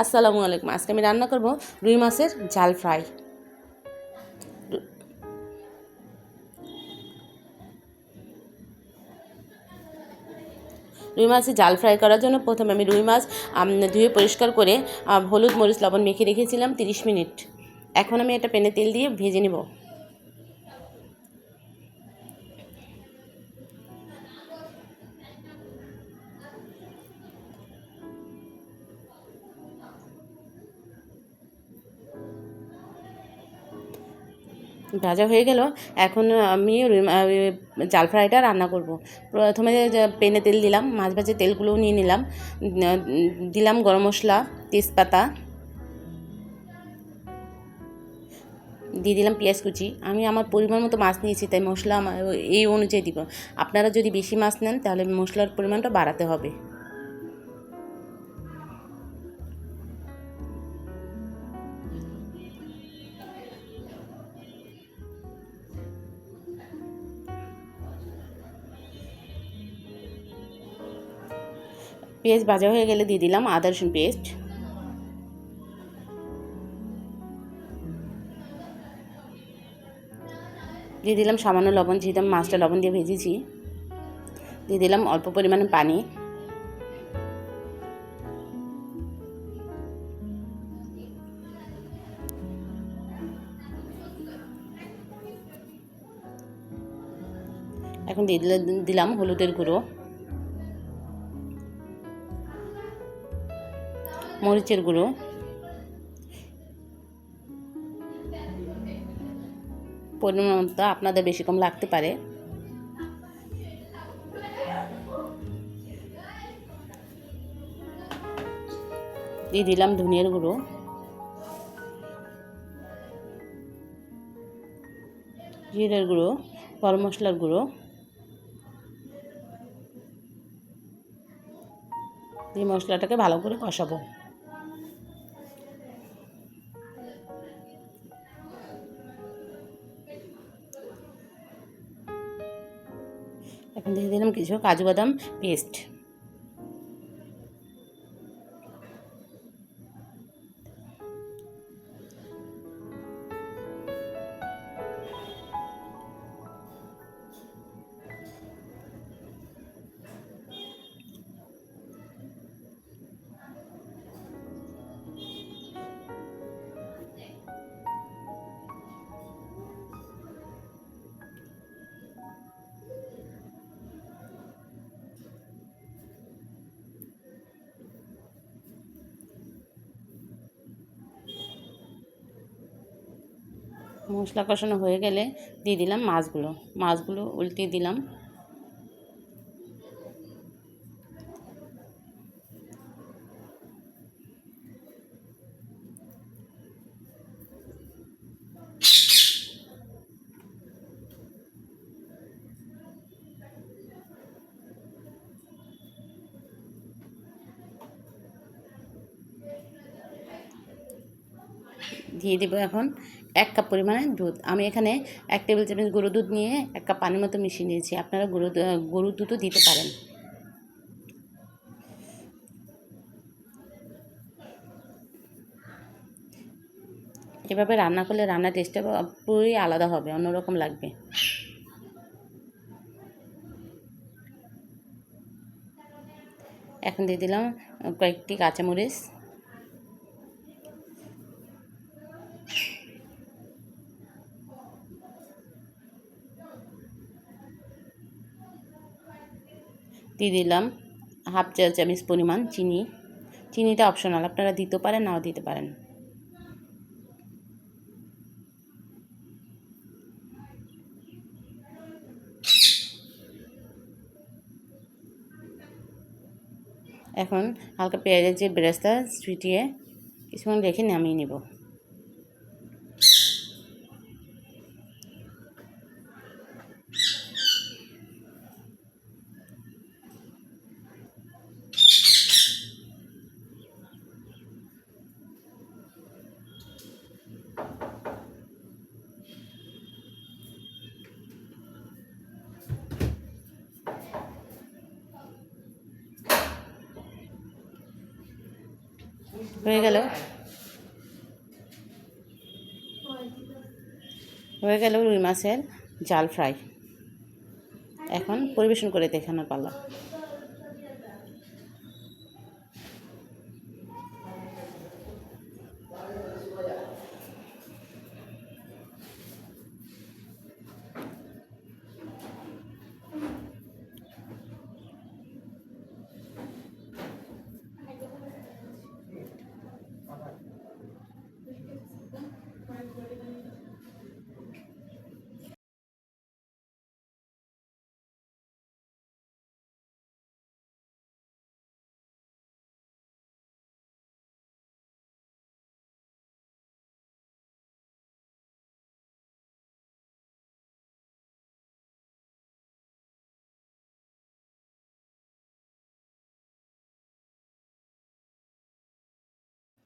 আসসালামু আলাইকুম। আজকে আমি রান্না করব রুই মাছের ঝাল ফ্রাই। রুই মাছের জাল ফ্রাই করার জন্য প্রথমে আমি রুই মাছ ধুয়ে পরিষ্কার করে হলুদ, মরিচ, লবণ মেখে রেখেছিলাম তিরিশ মিনিট। এখন আমি এটা পেনে তেল দিয়ে ভেজে নেব। ভাজা হয়ে গেল। এখন আমি জাল ফ্রাইটা রান্না করব। প্রথমে পেনে তেল দিলাম, মাছ ভাজে তেলগুলোও নিয়ে নিলাম। দিলাম গরম মশলা, তেজপাতা। দিয়ে দিলাম পেঁয়াজ কুচি। আমি আমার পরিমাণ মতো মাছ নিয়েছি, তাই মশলা আমার এই অনুযায়ী দিব। আপনারা যদি বেশি মাছ নেন, তাহলে মশলার পরিমাণটা বাড়াতে হবে। পেঁয়াজ ভাজা হয়ে গেলে দিয়ে দিলাম আদা রসুন পেস্ট। দিয়ে দিলাম সামান্য লবণ আমি মাছটা লবণ দিয়ে ভেজেছি। দিয়ে দিলাম অল্প পরিমাণে পানি। এখন দিয়ে দিলে- দিলাম হলুদের গুঁড়ো। মরিচের গুঁড়ো। পরিমাণ মতো আপনাদের বেশি কম লাগতে পারে। দিয়ে দিলাম ধনিয়ার গুঁড়ো। জিরের গুঁড়ো, গরম মশলার গুঁড়ো। দিয়ে মশলাটাকে ভালো করে কষাবো। দিয়ে দিলাম কিছু কাজু বাদাম পেস্ট মশলা কষানো হয়ে গেলে দিয়ে দিলাম মাছগুলো। মাছগুলো উল্টিয়ে দিলাম। দিয়ে দেবো এখন এক কাপ পরিমাণে দুধ। আমি এখানে এক টেবিল চামচ গরুর দুধ নিয়ে এক কাপ পানির মতো মিশিয়ে নিয়েছি। আপনারা গরু গরুর দুধও দিতে পারেন। এভাবে রান্না করলে রান্নার টেস্টটা পুরোই আলাদা হবে, অন্যরকম লাগবে। এখন দিয়ে দিলাম কয়েকটি কাঁচামরিচ। দিয়ে দিলাম হাফ চা চামচ পরিমাণ চিনি। চিনিটা অপশনাল আপনারা দিতে পারেন, নাও দিতে পারেন। এখন হালকা পেঁয়াজের যে ব্রেস্তা ছুটিয়ে কিছুক্ষণ রেখে নামিয়ে নেব। হয়ে গেল। হয়ে গেল রুই মাছের জাল ফ্রাই। এখন পরিবেশন করে দেখানোর পাল্লা